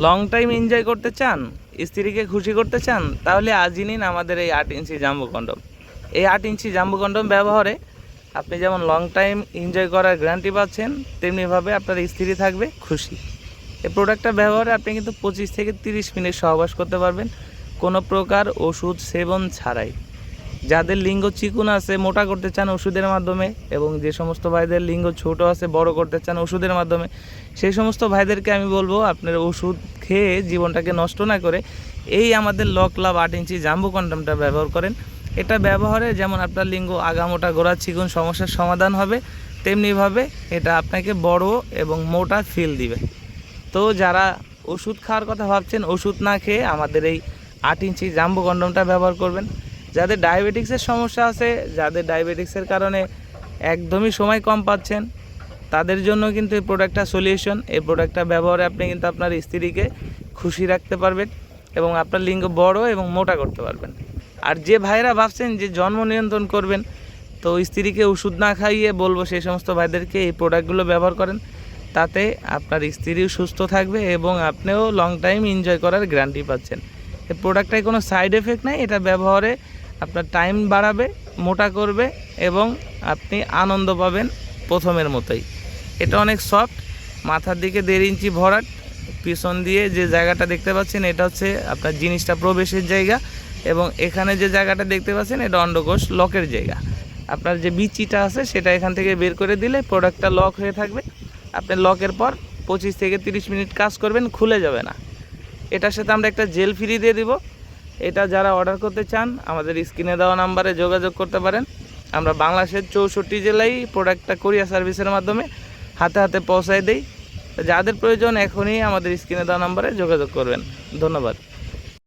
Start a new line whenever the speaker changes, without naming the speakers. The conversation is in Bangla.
লং টাইম এনজয় করতে চান, স্ত্রীকে খুশি করতে চান, তাহলে আজই নিন আমাদের এই আট ইঞ্চি জাম্বু কন্ডম। এই আট ইঞ্চি জাম্বু কন্ডম ব্যবহারে আপনি যেমন লং টাইম এনজয় করার গ্যারান্টি পাচ্ছেন তেমনিভাবে আপনার স্ত্রী থাকবে খুশি। এই প্রোডাক্টটা ব্যবহারে আপনি কিন্তু পঁচিশ থেকে তিরিশ মিনিট সহবাস করতে পারবেন, কোনো প্রকার ওষুধ সেবন ছাড়াই। যাদের লিঙ্গ চিকুন আছে, মোটা করতে চান ওষুধের মাধ্যমে এবং যে সমস্ত ভাইদের লিঙ্গ ছোট আছে, বড় করতে চান ওষুধের মাধ্যমে, সেই সমস্ত ভাইদেরকে আমি বলব আপনার ওষুধ খেয়ে জীবনটাকে নষ্ট না করে এই আমাদের লক লাভ আট ইঞ্চি জাম্বু কন্ডমটা ব্যবহার করেন। এটা ব্যবহারে যেমন আপনার লিঙ্গ আগামোটা গোড়া চিকুন সমস্যার সমাধান হবে তেমনিভাবে এটা আপনাকে বড় এবং মোটা ফিল দিবে। তো যারা ওষুধ খাওয়ার কথা ভাবছেন, ওষুধ না খেয়ে আমাদের এই আট ইঞ্চি জাম্বু কন্ডমটা ব্যবহার করবেন। যাদের ডায়াবেটিক্সের সমস্যা আছে, যাদের ডায়াবেটিক্সের কারণে একদমই সময় কম পাচ্ছেন, তাদের জন্য কিন্তু এই প্রোডাক্টটা সলিউশন এই প্রোডাক্টটা ব্যবহারে আপনি কিন্তু আপনার স্ত্রীকে খুশি রাখতে পারবেন এবং আপনার লিঙ্গ বড় এবং মোটা করতে পারবেন। আর যে ভাইরা ভাবছেন যে জন্ম নিয়ন্ত্রণ করবেন, তো স্ত্রীকে ওষুধ না খাইয়ে বলব সেই সমস্ত ভাইদেরকে এই প্রোডাক্টগুলো ব্যবহার করেন। তাতে আপনার স্ত্রীও সুস্থ থাকবে এবং আপনিও লং টাইম এনজয় করার গ্যারান্টি পাচ্ছেন। এই প্রোডাক্টটায় কোনো সাইড এফেক্ট নাই, এটা ব্যবহারে আপনার টাইম বাড়াবে, মোটা করবে এবং আপনি আনন্দ পাবেন প্রথমের মতোই। এটা অনেক সফট মাথার দিকে দেড় ইঞ্চি ভরাট, পিছন দিয়ে যে জায়গাটা দেখতে পাচ্ছেন এটা হচ্ছে আপনার জিনিসটা প্রবেশের জায়গা এবং এখানে যে জায়গাটা দেখতে পাচ্ছেন এটা অন্ডকোষ লকের জায়গা। আপনার যে বিচিটা আছে সেটা এখান থেকে বের করে দিলে প্রোডাক্টটা লক হয়ে থাকবে। আপনি লকের পর পঁচিশ থেকে তিরিশ মিনিট কাজ করবেন, খুলে যাবে না। এটার সাথে আমরা একটা জেল ফ্রি দিয়ে দিব। এটা যারা অর্ডার করতে চান, আমাদের স্ক্রিনে দেওয়া নাম্বারে যোগাযোগ করতে পারেন। আমরা বাংলাদেশের চৌষট্টি জেলায় প্রোডাক্টটা কোরিয়া সার্ভিসের মাধ্যমে হাতে হাতে পৌঁছায় দিই। যাদের প্রয়োজন এখনই আমাদের স্ক্রিনে দেওয়া নাম্বারে যোগাযোগ করবেন। ধন্যবাদ।